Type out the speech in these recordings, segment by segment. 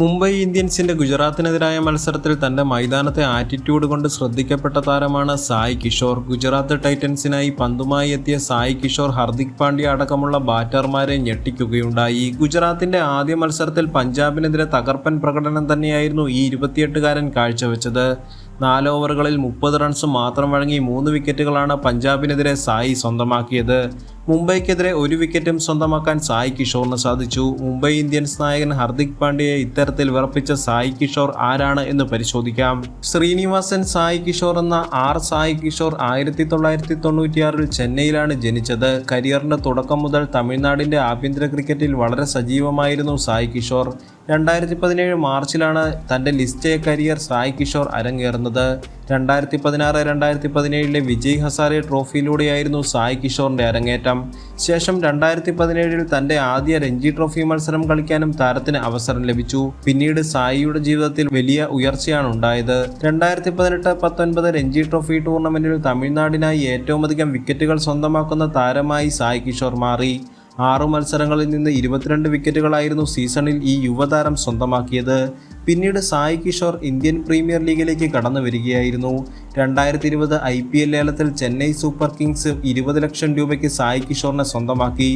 മുംബൈ ഇന്ത്യൻസിന്റെ ഗുജറാത്തിനെതിരായ മത്സരത്തിൽ തന്റെ മൈതാനത്തെ ആറ്റിറ്റ്യൂഡ് കൊണ്ട് ശ്രദ്ധിക്കപ്പെട്ട താരമാണ് സായ് കിഷോർ. ഗുജറാത്ത് ടൈറ്റൻസിനായി പന്തുമായി എത്തിയ സായ് കിഷോർ ഹർദിക് പാണ്ഡ്യ അടക്കമുള്ള ബാറ്റർമാരെ ഞെട്ടിക്കുകയുണ്ടായി. ഗുജറാത്തിന്റെ ആദ്യ മത്സരത്തിൽ പഞ്ചാബിനെതിരെ തകർപ്പൻ പ്രകടനം തന്നെയായിരുന്നു ഈ ഇരുപത്തിയെട്ടുകാരൻ കാഴ്ചവെച്ചത്. നാല് ഓവറുകളിൽ മുപ്പത് റൺസ് മാത്രം വഴങ്ങി മൂന്ന് വിക്കറ്റുകളാണ് പഞ്ചാബിനെതിരെ സായി സ്വന്തമാക്കിയത്. മുംബൈക്കെതിരെ ഒരു വിക്കറ്റും സ്വന്തമാക്കാൻ സായി കിഷോറിന് സാധിച്ചു. മുംബൈ ഇന്ത്യൻസ് നായകൻ ഹർദിക് പാണ്ഡ്യയെ ഇത്തരത്തിൽ വിറപ്പിച്ച സായി കിഷോർ ആരാണ് എന്ന് പരിശോധിക്കാം. ശ്രീനിവാസൻ സായി കിഷോർ എന്ന ആർ സായി കിഷോർ ആയിരത്തി തൊള്ളായിരത്തി തൊണ്ണൂറ്റിയാറിൽ ചെന്നൈയിലാണ് ജനിച്ചത്. കരിയറിന്റെ തുടക്കം മുതൽ തമിഴ്നാടിന്റെ ആഭ്യന്തര ക്രിക്കറ്റിൽ വളരെ സജീവമായിരുന്നു സായി കിഷോർ. രണ്ടായിരത്തി പതിനേഴ് മാർച്ചിലാണ് list A career Sai Kishore അരങ്ങേറുന്നത്. രണ്ടായിരത്തി പതിനാറ് രണ്ടായിരത്തി പതിനേഴിലെ വിജയ് ഹസാരെ ട്രോഫിയിലൂടെയായിരുന്നു സായ് കിഷോറിന്റെ അരങ്ങേറ്റം. ശേഷം രണ്ടായിരത്തി പതിനേഴിൽ തന്റെ ആദ്യ രഞ്ജി ട്രോഫി മത്സരം കളിക്കാനും താരത്തിന് അവസരം ലഭിച്ചു. പിന്നീട് സായിയുടെ ജീവിതത്തിൽ വലിയ ഉയർച്ചയാണ് ഉണ്ടായത്. രണ്ടായിരത്തി പതിനെട്ട് പത്തൊൻപത് രഞ്ജി ട്രോഫി ടൂർണമെന്റിൽ തമിഴ്നാടിനായി ഏറ്റവും അധികം വിക്കറ്റുകൾ സ്വന്തമാക്കുന്ന താരമായി സായ് കിഷോർ മാറി. ആറു മത്സരങ്ങളിൽ നിന്ന് ഇരുപത്തിരണ്ട് വിക്കറ്റുകളായിരുന്നു സീസണിൽ ഈ യുവതാരം സ്വന്തമാക്കിയത്. പിന്നീട് സായ് കിഷോർ ഇന്ത്യൻ പ്രീമിയർ ലീഗിലേക്ക് കടന്നു വരികയായിരുന്നു. രണ്ടായിരത്തി ഇരുപത് ഐ പി എൽ ലേലത്തിൽ ചെന്നൈ സൂപ്പർ കിങ്സ് ഇരുപത് ലക്ഷം രൂപയ്ക്ക് സായ് കിഷോറിനെ സ്വന്തമാക്കി.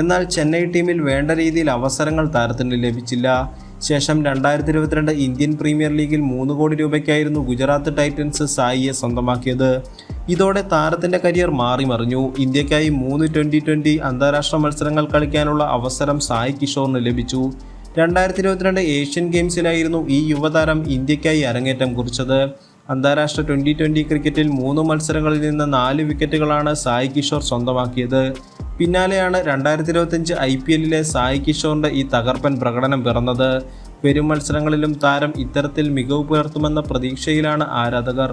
എന്നാൽ ചെന്നൈ ടീമിൽ വേണ്ട രീതിയിൽ അവസരങ്ങൾ താരത്തിന് ലഭിച്ചില്ല. ശേഷം രണ്ടായിരത്തി ഇരുപത്തിരണ്ട് ഇന്ത്യൻ പ്രീമിയർ ലീഗിൽ മൂന്ന് കോടി രൂപയ്ക്കായിരുന്നു ഗുജറാത്ത് ടൈറ്റൻസ് സായിയെ സ്വന്തമാക്കിയത്. ഇതോടെ താരത്തിന്റെ കരിയർ മാറിമറിഞ്ഞു ഇന്ത്യക്കായി മൂന്ന് ട്വന്റി ട്വന്റി അന്താരാഷ്ട്ര മത്സരങ്ങൾ കളിക്കാനുള്ള അവസരം സായി കിഷോറിന് ലഭിച്ചു. രണ്ടായിരത്തി ഇരുപത്തിരണ്ട് ഏഷ്യൻ ഗെയിംസിലായിരുന്നു ഈ യുവതാരം ഇന്ത്യക്കായി അരങ്ങേറ്റം കുറിച്ചത്. അന്താരാഷ്ട്ര ട്വന്റി ട്വന്റി ക്രിക്കറ്റിൽ മൂന്ന് മത്സരങ്ങളിൽ നിന്ന് നാല് വിക്കറ്റുകളാണ് സായ് കിഷോർ സ്വന്തമാക്കിയത്. പിന്നാലെയാണ് രണ്ടായിരത്തി ഇരുപത്തിയഞ്ച് ഐ പി എല്ലിലെ സായ് കിഷോറിന്റെ ഈ തകർപ്പൻ പ്രകടനം പിറന്നത്. വരും മത്സരങ്ങളിലും താരം ഇത്തരത്തിൽ മികവ് പുലർത്തുമെന്ന പ്രതീക്ഷയിലാണ് ആരാധകർ.